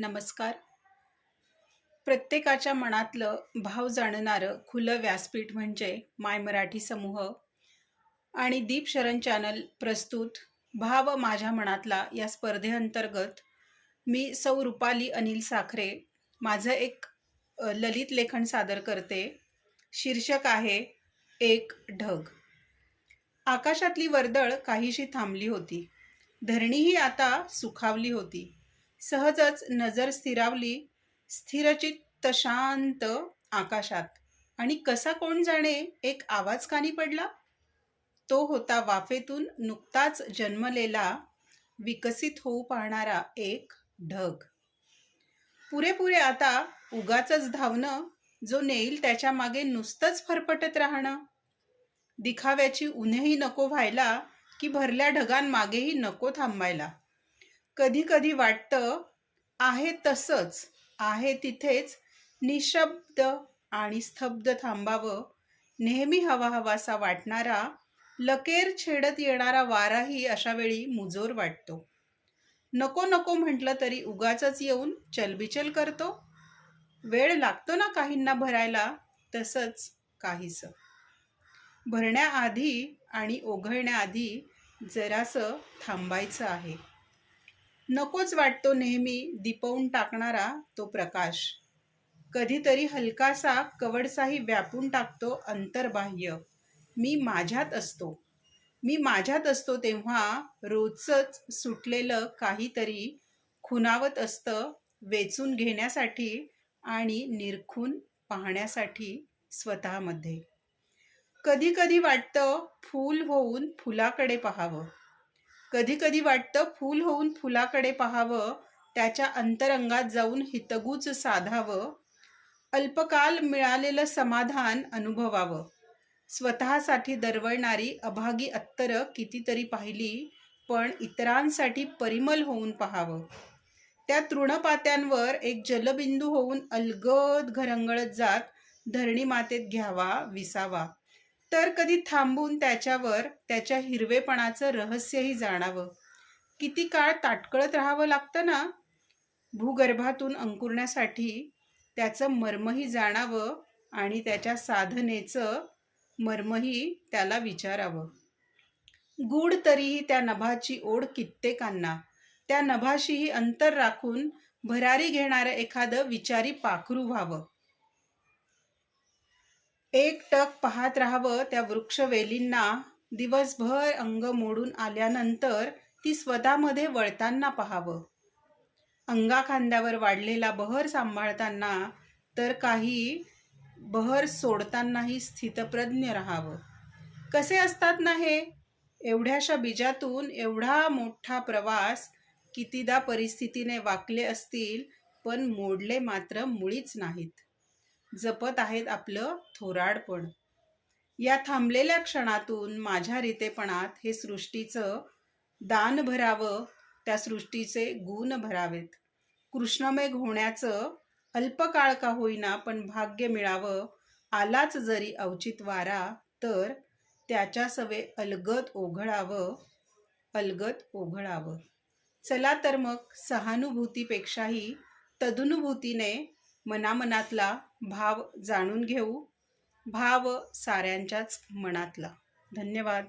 नमस्कार. प्रत्येकाच्या मनातलं भाव जाणणारं खुलं व्यासपीठ म्हणजे माय मराठी समूह. आणि दीप शरण चॅनल प्रस्तुत भाव माझ्या मनातला या स्पर्धेअंतर्गत मी सौ रुपाली अनिल साखरे माझं एक ललित लेखन सादर करते. शीर्षक आहे एक ढग. आकाशातली वर्दळ काहीशी थांबली होती. धरणीही आता सुखावली होती. सहजच नजर स्थिरावली स्थिरचित्त शांत आकाशात. आणि कसा कोण जाणे एक आवाज कानी पडला. तो होता वाफेतून नुकताच जन्मलेला विकसित होऊ पाहणारा एक ढग. पुरेपुरे आता उगाच धावणं जो नेईल त्याच्यामागे नुसतंच फरफटत राहणं. दिखाव्याची उन्हेही नको व्हायला की भरल्या ढगांमागेही नको थांबायला. कधी कधी वाटतं आहे तसंच आहे तिथेच निशब्द आणि स्तब्ध थांबावं. नेहमी हवा हवासा वाटणारा लकेर छेडत येणारा वाराही अशा वेळी मुजोर वाटतो. नको नको म्हटलं तरी उगाचच येऊन चलबिचल करतो. वेळ लागतो ना काहींना भरायला तसंच काहीसं. भरण्याआधी आणि ओघळण्याआधी जरासं थांबायचं आहे. नकोच वाटतो नेहमी दिपवून टाकणारा तो प्रकाश. कधीतरी हलकासा कवडसाही व्यापून टाकतो अंतर्बाह्य. मी माझ्यात असतो. मी माझ्यात असतो तेव्हा रोजच सुटलेलं काहीतरी खुनावत असतं वेचून घेण्यासाठी आणि निरखून पाहण्यासाठी स्वतःमध्ये. कधी कधी वाटतं फूल होऊन फुलाकडे पाहावं. कधी कधी वाटतं फूल होऊन फुलाकडे पाहावं त्याच्या अंतरंगात जाऊन हितगूच साधावं. अल्पकाल मिळालेलं समाधान अनुभवावं. स्वतःसाठी दरवळणारी अभागी अत्तरं कितीतरी पाहिली पण इतरांसाठी परिमल होऊन पाहावं. त्या तृणपात्यांवर एक जलबिंदू होऊन अलगद घरंगळत जात धरणी मातेत घ्यावा विसावा. तर कधी थांबून त्याच्यावर त्याच्या हिरवेपणाचं रहस्यही जाणावं. किती काळ ताटकळत राहावं लागतं ना? भूगर्भातून अंकुरण्यासाठी त्याचं मर्मही जाणावं आणि त्याच्या साधनेचं मर्मही त्याला विचारावं. गूढ तरीही त्या नभाची ओढ कित्येकांना. त्या नभाशीही अंतर राखून भरारी घेणारं एखादं विचारी पाखरू व्हावं. एक टक पाहत राहावं त्या वृक्षवेलींना. दिवसभर अंग मोडून आल्यानंतर ती स्वतःमध्ये वळताना पाहावं. अंगाखांद्यावर वाढलेला बहर सांभाळताना तर काही बहर सोडतानाही स्थितप्रज्ञ राहावं. कसे असतात ना हे? एवढ्याशा बीजातून एवढा मोठा प्रवास कितीदा परिस्थितीने वाकले असतील पण मोडले मात्र मुळीच नाहीत. जपत आहेत आपलं थोराडपण. या थांबलेल्या क्षणातून माझ्या रितेपणात हे सृष्टीचं दान भरावं त्या सृष्टीचे गुण भरावेत. कृष्णमेघ होण्याचं अल्पकाळ का होईना पण भाग्य मिळावं आलाच जरी अवचित वारा तर त्याच्या सवे अलगत ओघळावं अलगत ओघळावं. चला तर मग सहानुभूतीपेक्षाही तदनुभूतीने मनामनातला भाव जाणून घेऊ. भाव साऱ्यांच्याच मनातला. धन्यवाद.